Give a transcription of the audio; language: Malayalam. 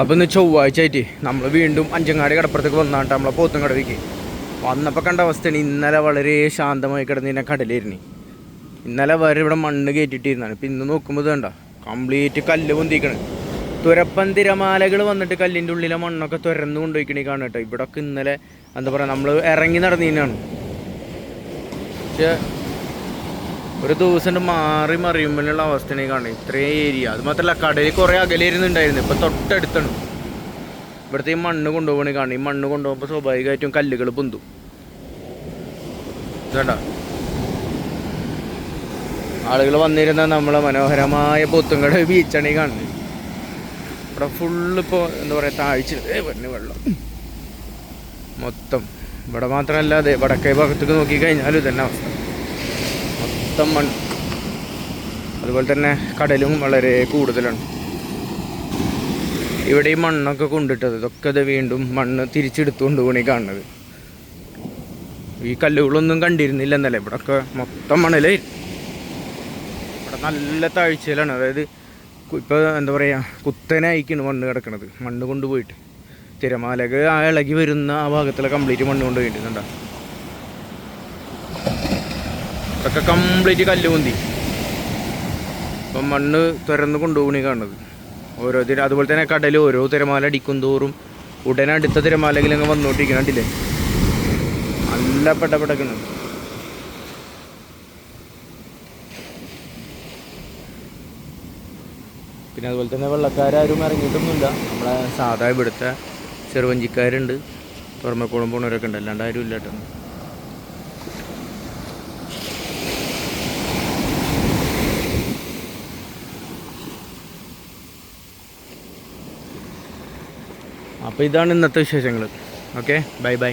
അപ്പോൾ ഇന്ന് ചൊവ്വാഴ്ച ആയിട്ട് നമ്മൾ വീണ്ടും അഞ്ചങ്ങാടി കടപ്പുറത്തേക്ക് വന്നാട്ട് നമ്മളെ പോത്തും കടവിക്ക് വന്നപ്പോൾ കണ്ട അവസ്ഥയാണ് ഇന്നലെ വളരെ ശാന്തമായി കിടന്നിരുന്ന കടലായിരുന്നു ഇന്നലെ വരെ ഇവിടെ മണ്ണ് കയറ്റിട്ടിരുന്നാണ് ഇപ്പം ഇന്ന് നോക്കുമ്പോൾ കണ്ട? കംപ്ലീറ്റ് കല്ല് പൊന്തിക്കണ്. തുരപ്പൻ തിരമാലകൾ വന്നിട്ട് കല്ലിന്റെ ഉള്ളിലെ മണ്ണൊക്കെ തുരന്ന് കൊണ്ടുപോയിക്കണി കാണും കേട്ടോ. ഇവിടൊക്കെ ഇന്നലെ എന്താ പറയുക നമ്മൾ ഇറങ്ങി നടന്നതിനാണ് പക്ഷേ ഒരു ദിവസം മാറി മറിയുമ്പോഴുള്ള അവസ്ഥയാണ് കാണും ഇത്രയും ഏരിയ. അത് മാത്രമല്ല കടയിൽ കുറേ അകലിരുന്നുണ്ടായിരുന്നു ഇപ്പം തൊട്ടടുത്താണ്. ഇവിടുത്തെ ഈ മണ്ണ് കൊണ്ടുപോകണേ കാണും ഈ മണ്ണ് കൊണ്ടുപോകുമ്പോൾ സ്വാഭാവികമായിട്ടും കല്ലുകൾ പൊന്തും. ഇതണ്ട ആളുകൾ വന്നിരുന്ന നമ്മളെ മനോഹരമായ പൊത്തുങ്കട ബീച്ചാണ് ഈ കാണുന്നത്. ഇവിടെ ഫുള്ള് ഇപ്പോൾ എന്താ പറയുക താഴ്ച. വെള്ളം. മൊത്തം. ഇവിടെ മാത്രമല്ല അതെ വടക്കേ ഭാഗത്തേക്ക് നോക്കി കഴിഞ്ഞാലും ഇതന്നെ അവസ്ഥ. മൊത്തം മണ് അതുപോലെ തന്നെ കടലും വളരെ കൂടുതലാണ്. ഇവിടെ ഈ മണ്ണൊക്കെ കൊണ്ടിട്ടത് ഇതൊക്കെ ഇത് വീണ്ടും മണ്ണ് തിരിച്ചെടുത്തുകൊണ്ട് പോണി കാണുന്നത്. ഈ കല്ലുകളൊന്നും കണ്ടിരുന്നില്ല എന്നല്ലേ ഇവിടെ ഒക്കെ മൊത്തം മണലേ. ഇവിടെ നല്ല താഴ്ചയിലാണ്. അതായത് ഇപ്പോൾ എന്താ പറയുക കുത്തനായിക്കാണ് മണ്ണ് കിടക്കണത്. മണ്ണ് കൊണ്ടുപോയിട്ട്. തിരമാലകൾ ആ ഇളകി വരുന്ന ആ ഭാഗത്തുള്ള കംപ്ലീറ്റ് മണ്ണ് കൊണ്ടുപോയിട്ടുണ്ടോ ഇതൊക്കെ കംപ്ലീറ്റ് കല്ല് പൊന്തി. ഇപ്പം മണ്ണ് തുരന്ന് കൊണ്ടുപോകണി കാണുന്നത്. ഓരോ തിര അതുപോലെ തന്നെ കടൽ ഓരോ തിരമാല അടിക്കും തോറും ഉടനെ അടുത്ത തിരമാലയിൽ അങ്ങ് വന്നുകൊണ്ടിരിക്കണം കണ്ടില്ലേ? നല്ല പെട്ടപ്പെടക്കണം പിന്നെ അതുപോലെ തന്നെ വെള്ളക്കാരും ഇറങ്ങിയിട്ടൊന്നുമില്ല. നമ്മളെ സാധാ ഇവിടുത്തെ ചെറുവഞ്ചിക്കാരുണ്ട്. തുറമക്കോളം പോണവരൊക്കെ ഉണ്ട്. അല്ലാണ്ട് ആരും ഇല്ല കേട്ടോ. അപ്പോൾ ഇതാണ് ഇന്നത്തെ വിശേഷങ്ങൾ. ഓക്കെ? Bye bye.